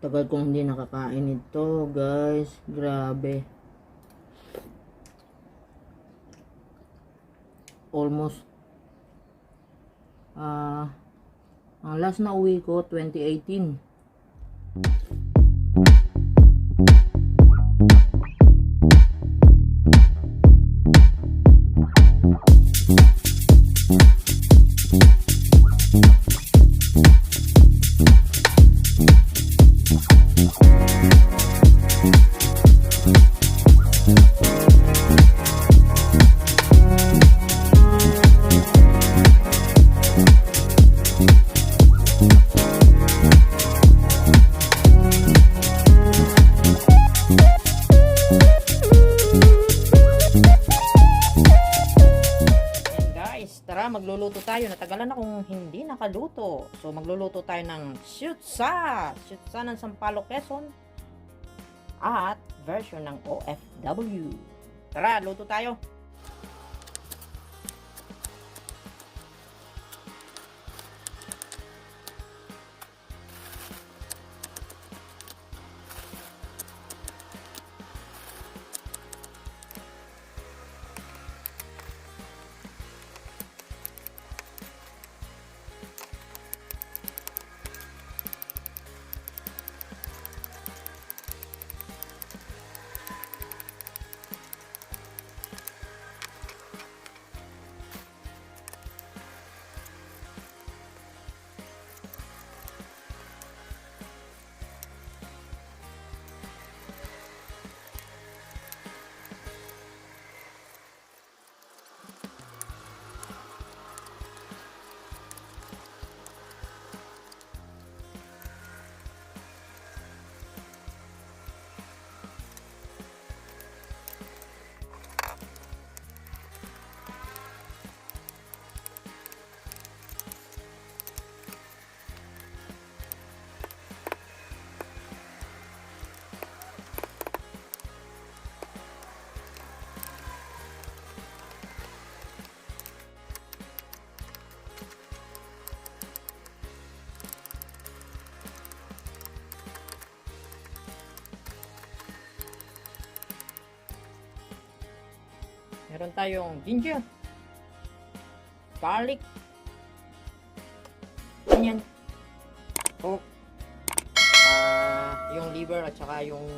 Tagal kong hindi nakakain ito, guys. Grabe. Almost. Ah, ang last na uwi ko, 2018. Tayo. Natagalan akong hindi nakaluto. So magluluto tayo ng shutsa. Shutsa ng Sampaloc, Quezon. At version ng OFW. Tara, luto tayo. Meron tayong ginger, garlic, onion, coke, ah, yung liver at saka yung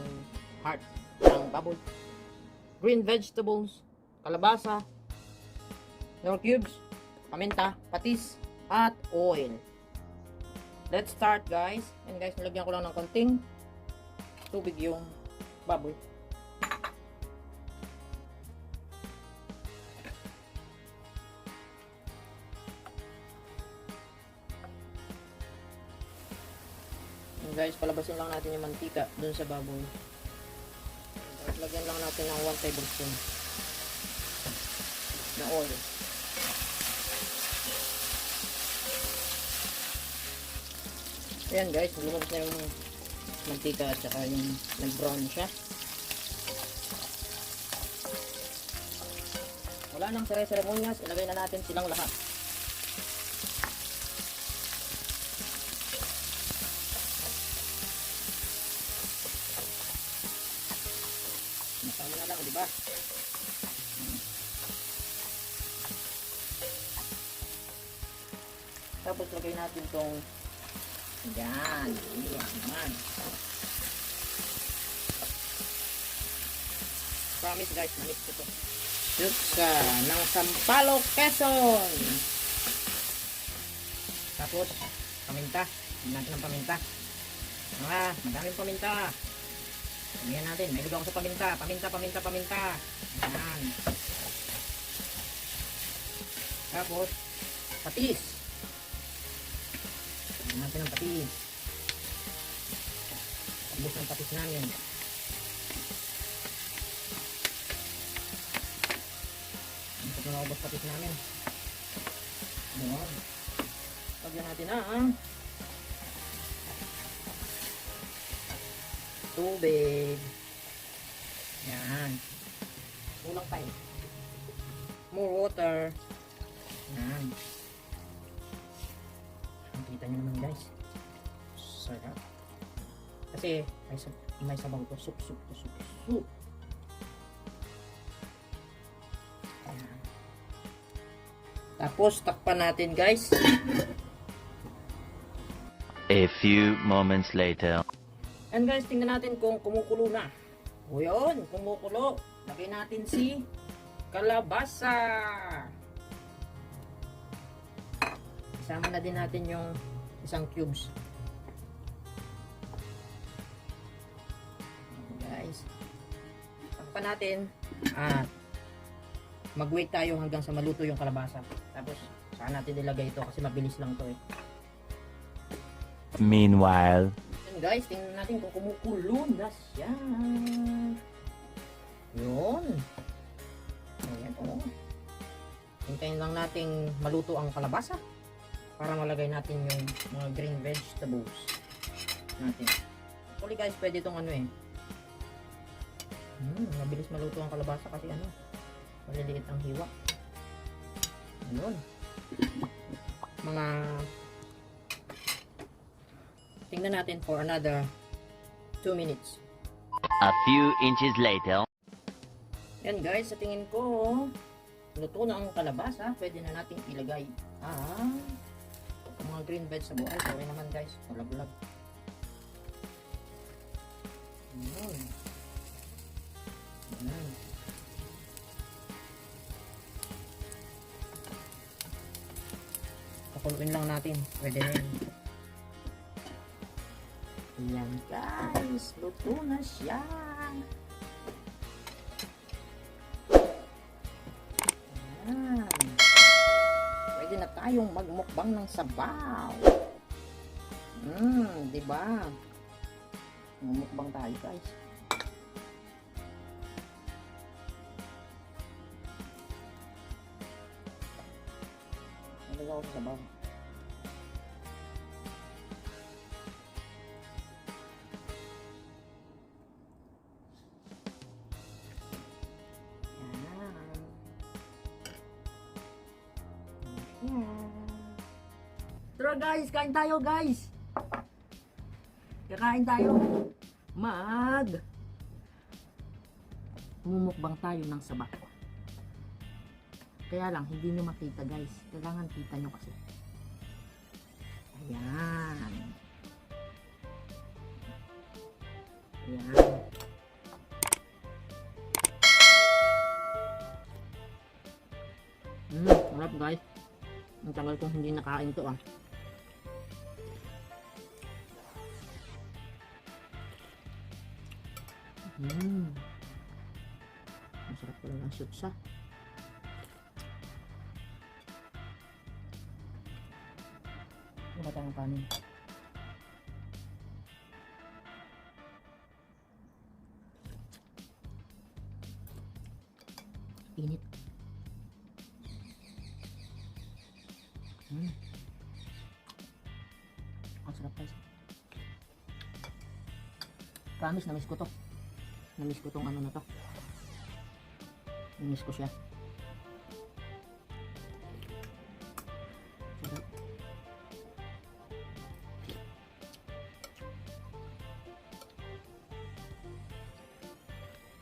heart ng baboy, green vegetables, kalabasa, nor cubes, paminta, patis, at oil. Let's start guys. And guys, nilagyan ko lang ng konting tubig yung baboy. Guys, palabasin lang natin yung mantika dun sa baboy. Tapos lagyan lang natin ng 1 tablespoon na oil. Ayan guys, lumabas na yung mantika at saka yung nag-brown siya. Wala nang sere-seremonyas, ilagay na natin silang lahat. Di ba? Tapos lagay natin tong yan, yan naman. Promise guys, manis ko to. Sutsa ng Sampaloc, Quezon. Tapos, paminta. Natin ng paminta. Ah, madaming paminta. Sabihan natin, may ako sa paminta. Paminta, paminta, paminta. Yan. Tapos, patis. Lagyan natin ng patis. Ubus ng patis namin. Ito na ubos patis namin. Ayan. Lagyan natin na ang tubig. Yan. Kulang pa eh. More water. Yan. Nakita nyo naman guys. Sarap. Kasi may, sab- may sabaw to. Soup, soup, to, soup. Ayan. Tapos, takpan natin guys. A few moments later. And guys, tingnan natin kung kumukulo na. O yun, kumukulo. Lagay natin si kalabasa. Isama na din natin yung isang cubes. Guys, takpan natin at mag-wait tayo hanggang sa maluto yung kalabasa. Tapos, saan natin ilagay ito kasi mabilis lang to eh. Meanwhile. Guys, tingnan natin kung kumukulo na siya. Yun. Ayan o. Oh. Hintayin lang nating maluto ang kalabasa para malagay natin yung mga green vegetables natin. Actually guys, pwede itong ano eh. Hmm, mabilis maluto ang kalabasa kasi ano, maliliit ang hiwa. Ayun. Mga tingnan natin for another 2 minutes. A few inches later. Yan guys, sa tingin ko, luto na ang kalabasa. Pwede na natin ilagay ang mga green vegetable. Ay, sorry naman guys. Bulag-bulag. Ayan. Ayan. Pakuluin lang natin. Pwede na yan. Ayan guys, luto na siya. Ayan. Pwede na tayong magmukbang ng sabaw. Hmm, di ba? Magmukbang tayo, guys. Nalagaw ako sa sabaw. Guys, kain tayo guys. Kakain tayo. Mag. Mumukbang tayo ng sabak. Kaya lang, hindi nyo makita guys. Kailangan kita nyo kasi. Ayan. Ayan. Mm, sarap guys. Ang tagal kong hindi nakain to ah. Mm. Masarap pala ng sutsa. Ano ba tayong kanin? Init. Mm. Ang sarap guys. Promise, na-miss ko to. Na-miss ko tong ano na to. Na-miss ko siya. Sarap.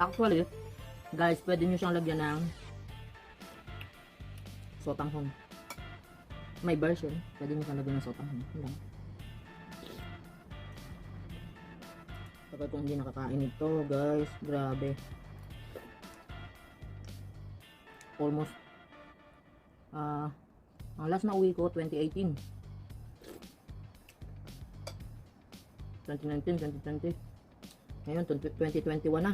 Actually, guys, pwede nyo siyang lagyan ng sotanghon. May version, pwede nyo siyang lagyan ng sotanghon. Yun kung hindi nakakain ito, guys, grabe. Almost, ah, ang last na uwi ko, 2018. 2019, 2020. Ngayon, 2021 na.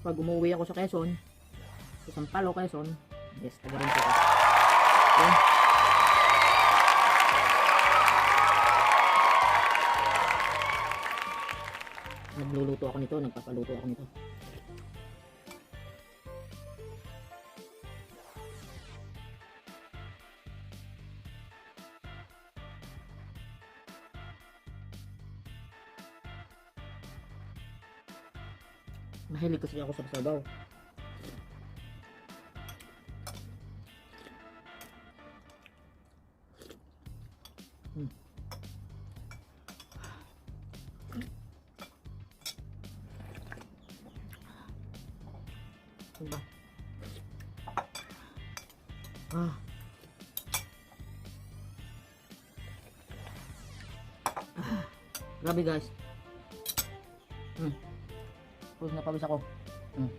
Pag umuwi ako sa Quezon, sa Sampalo, Quezon, yes, taga rin po ako. Nagluluto ako nito, nagpapaluto ako nito. Mahilig kasi ako sa sabaw. Diba? Ah. Grabe guys. Hmm. Pawis na pawis ako. Hmm.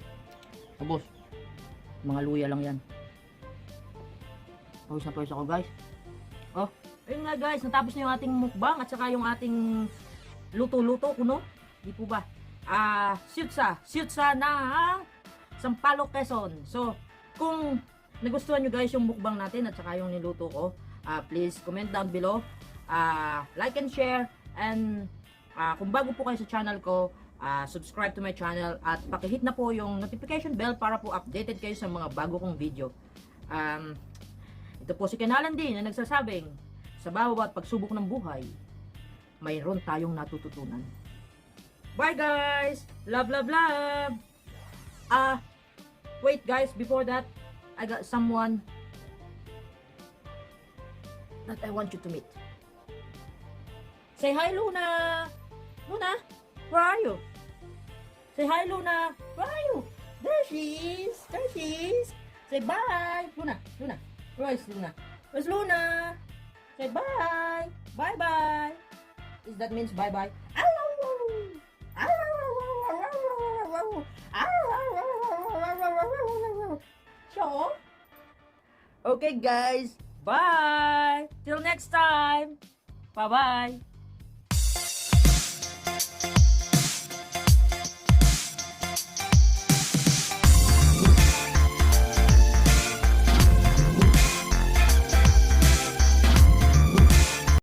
Tapos, mga luya lang yan. Pawis na pawis ako guys. Oh, ayun nga guys, natapos na yung ating mukbang at saka yung ating luto-luto kuno. Di po ba? Ah, syutsa. Syutsa ng Sampaloc, Quezon. So, kung nagustuhan nyo guys yung mukbang natin at saka yung niluto ko, ah, please comment down below. Ah, like and share. And ah, kung bago po kayo sa channel ko, ah, subscribe to my channel at pakihit na po yung notification bell para po updated kayo sa mga bago kong video. Um, ito po si Kenalan din na nagsasabing, sa bawat pagsubok ng buhay, mayroon tayong natututunan. Bye guys! Love, love, love! Ah, wait guys, before that, I got someone that I want you to meet. Say hi, Luna! Luna, where are you? Say hi, Luna! Where are you? There she is! There she is! Say bye! Luna, Luna, where is Luna? Where's Luna? Say bye! Bye bye! Is that means bye bye? Sure? Okay guys, bye! Till next time! Bye bye!